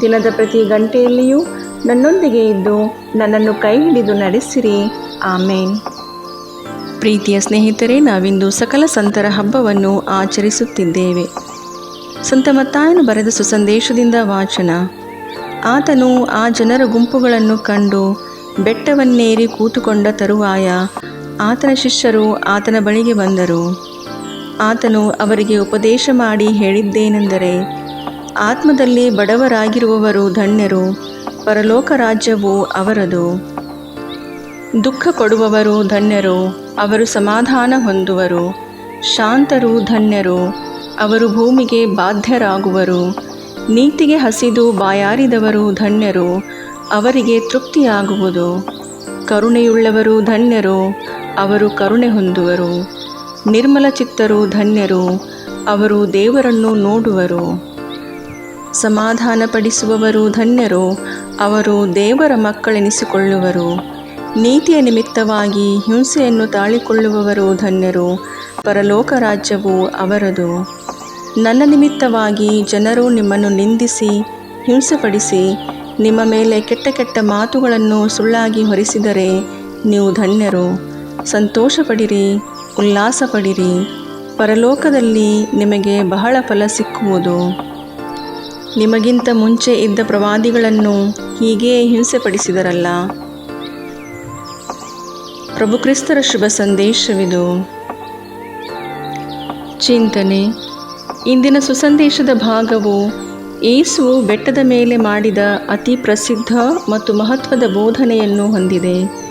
ದಿನದ ಪ್ರತಿ ಗಂಟೆಯಲ್ಲಿಯೂ ನನ್ನೊಂದಿಗೆ ಇದ್ದು ನನ್ನನ್ನು ಕೈ ಹಿಡಿದು ನಡೆಸಿರಿ. ಆಮೇನ್. ಪ್ರೀತಿಯ ಸ್ನೇಹಿತರೇ, ನಾವಿಂದು ಸಕಲ ಸಂತರ ಹಬ್ಬವನ್ನು ಆಚರಿಸುತ್ತಿದ್ದೇವೆ. ಸಂತ ಮತ್ತಾಯನು ಬರೆದ ಸುಸಂದೇಶದಿಂದ ವಾಚನ. ಆತನು ಆ ಜನರ ಗುಂಪುಗಳನ್ನು ಕಂಡು ಬೆಟ್ಟವನ್ನೇರಿ ಕೂತುಕೊಂಡ ತರುವಾಯ ಆತನ ಶಿಷ್ಯರು ಆತನ ಬಳಿಗೆ ಬಂದರು. ಆತನು ಅವರಿಗೆ ಉಪದೇಶ ಮಾಡಿ ಹೇಳಿದ್ದೇನೆಂದರೆ ಆತ್ಮದಲ್ಲಿ ಬಡವರಾಗಿರುವವರು ಧನ್ಯರು, ಪರಲೋಕ ರಾಜ್ಯವು ಅವರದು. ದುಃಖ ಕೊಡುವವರು ಧನ್ಯರು, ಅವರು ಸಮಾಧಾನ ಹೊಂದುವರು. ಶಾಂತರು ಧನ್ಯರು, ಅವರು ಭೂಮಿಗೆ ಬಾಧ್ಯರಾಗುವರು. ನೀತಿಗೆ ಹಸಿದು ಬಾಯಾರಿದವರು ಧನ್ಯರು, ಅವರಿಗೆ ತೃಪ್ತಿಯಾಗುವುದು. ಕರುಣೆಯುಳ್ಳವರು ಧನ್ಯರು, ಅವರು ಕರುಣೆ ಹೊಂದುವರು. ನಿರ್ಮಲ ಚಿತ್ತರು ಧನ್ಯರು, ಅವರು ದೇವರನ್ನು ನೋಡುವರು. ಸಮಾಧಾನಪಡಿಸುವವರು ಧನ್ಯರು. ಅವರು ದೇವರ ಮಕ್ಕಳೆನಿಸಿಕೊಳ್ಳುವರು. ನೀತಿಯ ನಿಮಿತ್ತವಾಗಿ ಹಿಂಸೆಯನ್ನು ತಾಳಿಕೊಳ್ಳುವವರು ಧನ್ಯರು. ಪರಲೋಕ ರಾಜ್ಯವು ಅವರದು. ನನ್ನ ನಿಮಿತ್ತವಾಗಿ ಜನರು ನಿಮ್ಮನ್ನು ನಿಂದಿಸಿ, ಹಿಂಸೆಪಡಿಸಿ, ನಿಮ್ಮ ಮೇಲೆ ಕೆಟ್ಟ ಕೆಟ್ಟ ಮಾತುಗಳನ್ನು ಸುಳ್ಳಾಗಿ ಹೊರಿಸಿದರೆ ನೀವು ಧನ್ಯರು. ಸಂತೋಷಪಡಿರಿ ಉಲ್ಲಾಸ ಪಡಿರಿ ಪರಲೋಕದಲ್ಲಿ ನಿಮಗೆ ಬಹಳ ಫಲ ಸಿಕ್ಕುವುದು. ನಿಮಗಿಂತ ಮುಂಚೆ ಇದ್ದ ಪ್ರವಾದಿಗಳನ್ನು ಹೀಗೇ ಹಿಂಸೆಪಡಿಸಿದರಲ್ಲ. ಪ್ರಭು ಕ್ರಿಸ್ತರ ಶುಭ ಸಂದೇಶವಿದು. ಚಿಂತನೆ. ಇಂದಿನ ಸುಸಂದೇಶದ ಭಾಗವು ಏಸುವು ಬೆಟ್ಟದ ಮೇಲೆ ಮಾಡಿದ ಅತಿ ಪ್ರಸಿದ್ಧ ಮತ್ತು ಮಹತ್ವದ ಬೋಧನೆಯನ್ನು ಹೊಂದಿದೆ.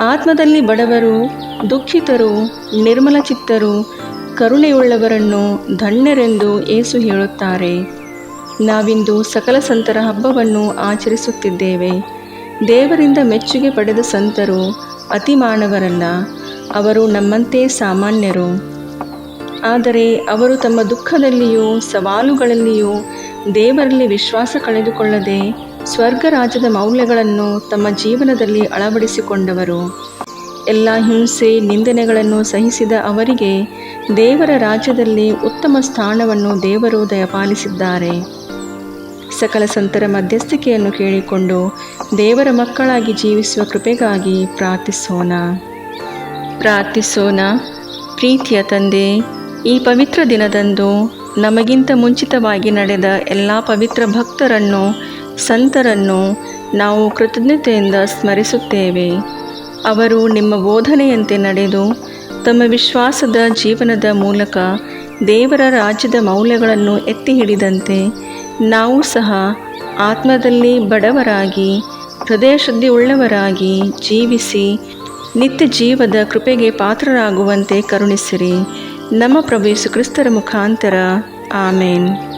ಆತ್ಮದಲ್ಲಿ ಬಡವರು, ದುಃಖಿತರು ನಿರ್ಮಲ ಚಿತ್ತರು ಕರುಣೆಯುಳ್ಳವರನ್ನು ಧನ್ಯರೆಂದು ಏಸು ಹೇಳುತ್ತಾರೆ. ನಾವಿಂದು ಸಕಲ ಸಂತರ ಹಬ್ಬವನ್ನು ಆಚರಿಸುತ್ತಿದ್ದೇವೆ. ದೇವರಿಂದ ಮೆಚ್ಚುಗೆ ಪಡೆದ ಸಂತರು ಅತಿ ಮಾನವರಲ್ಲ ಅವರು ನಮ್ಮಂತೆ ಸಾಮಾನ್ಯರು. ಆದರೆ ಅವರು ತಮ್ಮ ದುಃಖದಲ್ಲಿಯೂ ಸವಾಲುಗಳಲ್ಲಿಯೂ ದೇವರಲ್ಲಿ ವಿಶ್ವಾಸ ಕಳೆದುಕೊಳ್ಳದೆ ಸ್ವರ್ಗ ರಾಜ್ಯದ ಮೌಲ್ಯಗಳನ್ನು ತಮ್ಮ ಜೀವನದಲ್ಲಿ ಅಳವಡಿಸಿಕೊಂಡವರು. ಎಲ್ಲ ಹಿಂಸೆ ನಿಂದನೆಗಳನ್ನು ಸಹಿಸಿದ ಅವರಿಗೆ ದೇವರ ರಾಜ್ಯದಲ್ಲಿ ಉತ್ತಮ ಸ್ಥಾನವನ್ನು ದೇವರು ದಯಪಾಲಿಸಿದ್ದಾರೆ ಸಕಲ ಸಂತರ ಮಧ್ಯಸ್ಥಿಕೆಯನ್ನು ಕೇಳಿಕೊಂಡು ದೇವರ ಮಕ್ಕಳಾಗಿ ಜೀವಿಸುವ ಕೃಪೆಗಾಗಿ ಪ್ರಾರ್ಥಿಸೋಣ. ಪ್ರಾರ್ಥಿಸೋಣ. ಪ್ರೀತಿಯ ತಂದೆ, ಈ ಪವಿತ್ರ ದಿನದಂದು ನಮಗಿಂತ ಮುಂಚಿತವಾಗಿ ನಡೆದ ಎಲ್ಲ ಪವಿತ್ರ ಭಕ್ತರನ್ನು, ಸಂತರನ್ನು ನಾವು ಕೃತಜ್ಞತೆಯಿಂದ ಸ್ಮರಿಸುತ್ತೇವೆ. ಅವರು ನಿಮ್ಮ ಬೋಧನೆಯಂತೆ ನಡೆದು ತಮ್ಮ ವಿಶ್ವಾಸದ ಜೀವನದ ಮೂಲಕ ದೇವರ ರಾಜ್ಯದ ಮೌಲ್ಯಗಳನ್ನು ಎತ್ತಿ ಹಿಡಿದಂತೆ ನಾವು ಸಹ ಆತ್ಮದಲ್ಲಿ ಬಡವರಾಗಿ ಹೃದಯ ಶುದ್ಧಿ ಉಳ್ಳವರಾಗಿ ಜೀವಿಸಿ, ನಿತ್ಯ ಜೀವದ ಕೃಪೆಗೆ ಪಾತ್ರರಾಗುವಂತೆ ಕರುಣಿಸಿರಿ. ನಮ್ಮ ಪ್ರಭು ಯೇಸು ಕ್ರಿಸ್ತರ ಮುಖಾಂತರ. ಆಮೇನ್.